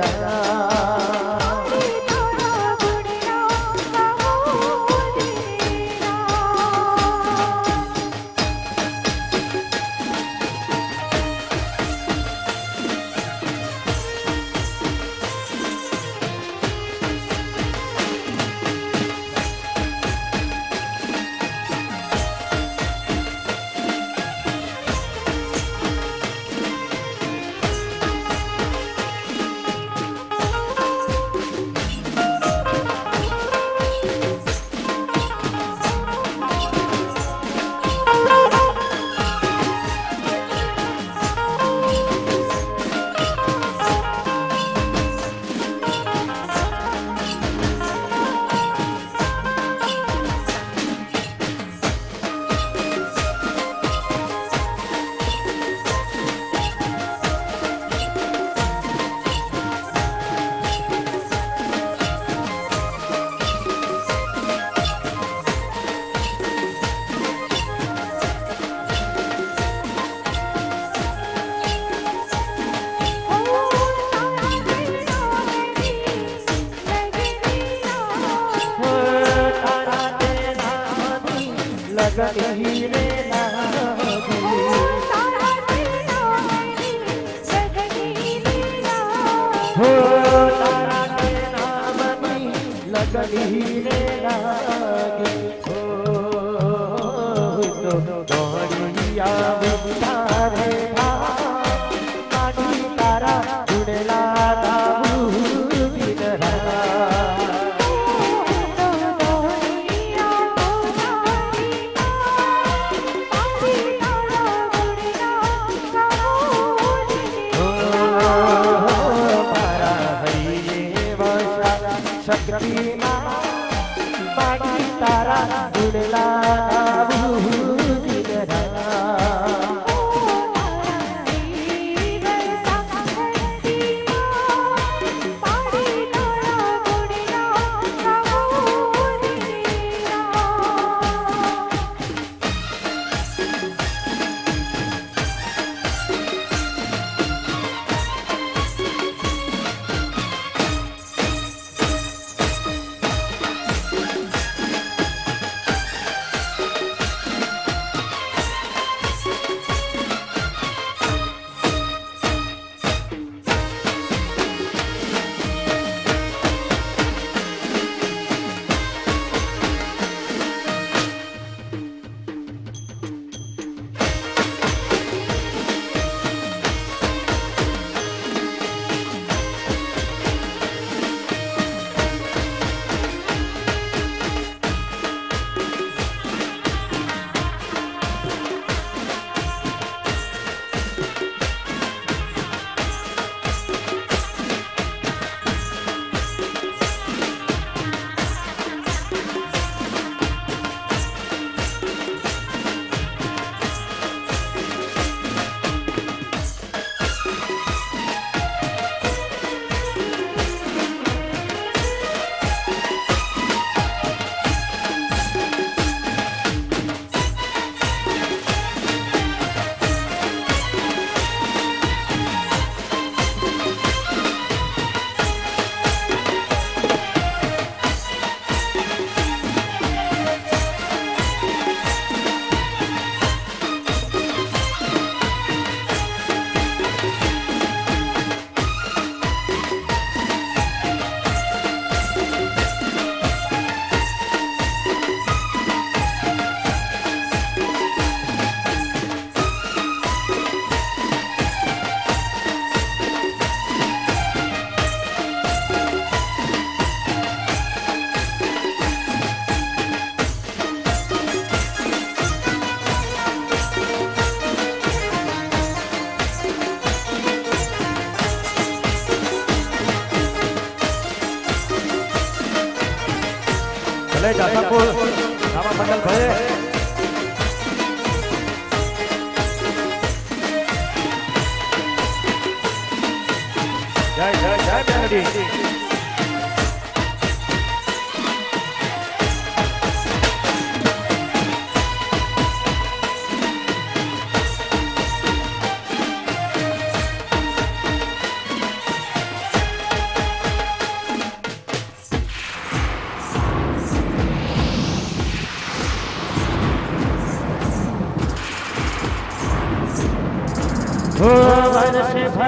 તારા হিরে লাগে ও তো দরিয়া ભલે જાતકપુર રામા મંડળ ભલે જય જય જય મેલડી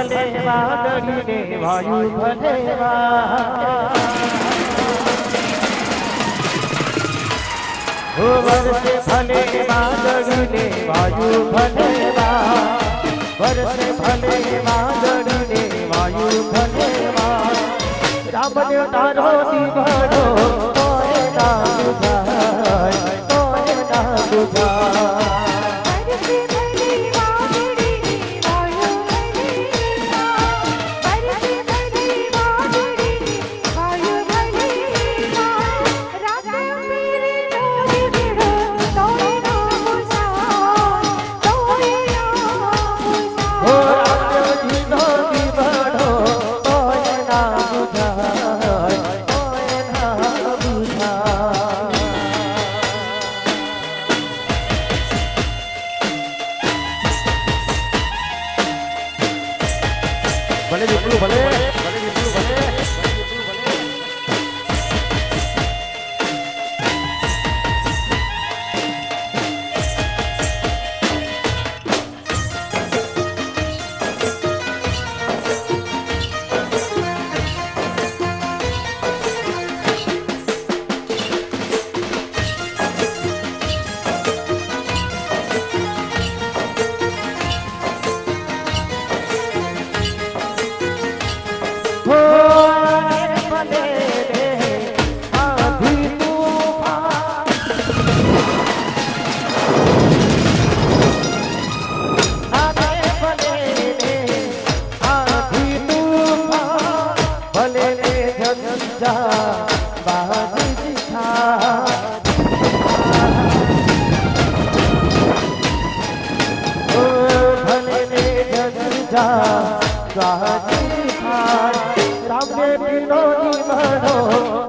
ભલે વાદળીને વાયુ ભલે વા. ઓ ભલે વાદળીને વાયુ ભલે વર્ષે ભલે વાદળીને વાયુ ભલે રામદેવ તારો દીવાડો તોય ના બુઝાય તોય ના બુઝાય જગજા બાજી દિખા રામને પીનો નિમણો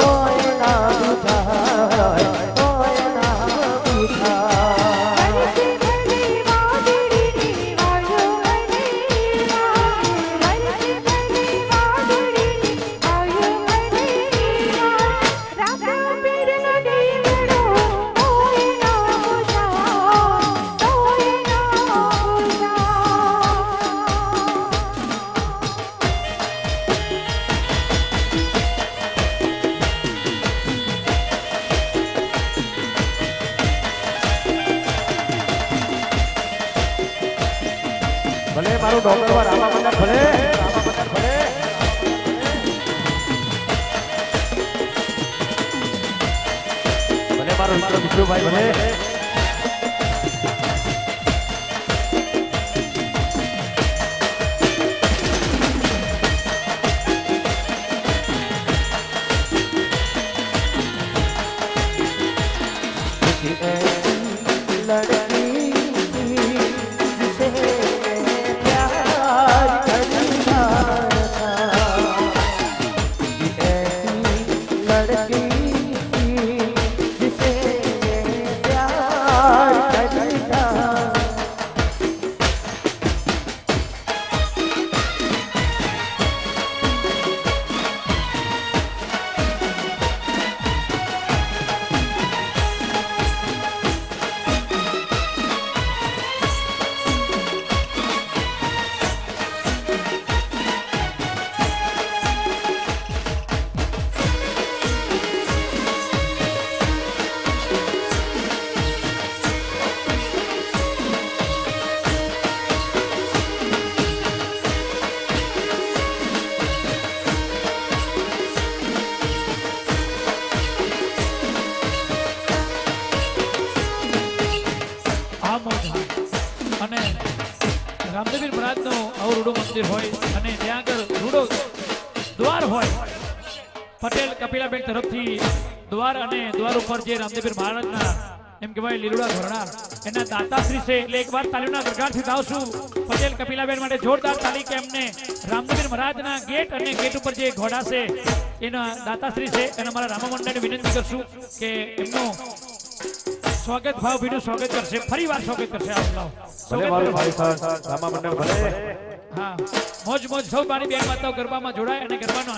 મારું ડોક્ટર રામા મંડળ ભલે રામા મંડળ ભલે. ભલે મારો મિત્ર વિષ્ણુભાઈ ભલે. અને રામદેવીર મહારાજનું આવું મંદિર હોય અને ત્યાં આગળ રૂડો દ્વાર હોય, પટેલ કપિલાબેન તરફથી દ્વાર અને દ્વાર ઉપર જે રામદેવીર મહારાજના એમ કહેવાય લીલુડા ધોરણા એના દાતાશ્રી છે. એટલે એકવાર તાલીમના ગરગારથી ગાવશું પટેલ કપિલાબેન માટે જોરદાર તાલી કે એમને રામદેવીર મહારાજના ગેટ અને ગેટ ઉપર જે ઘોડા છે, એના દાતાશ્રી છે. અને અમારા રામા મંડળને વિનંતી કરશું કે એમનું સ્વાગત ભાવ ભીનું સ્વાગત કરશે. ફરી વાર સ્વાગત કરશે આપ લાવો ભલે મારું ભાઈ સર રામા મંડળ ભલે હા મોજ મોજ. સૌ મારી બેન માતાઓ ગરબામાં જોડાય અને ગરબાનો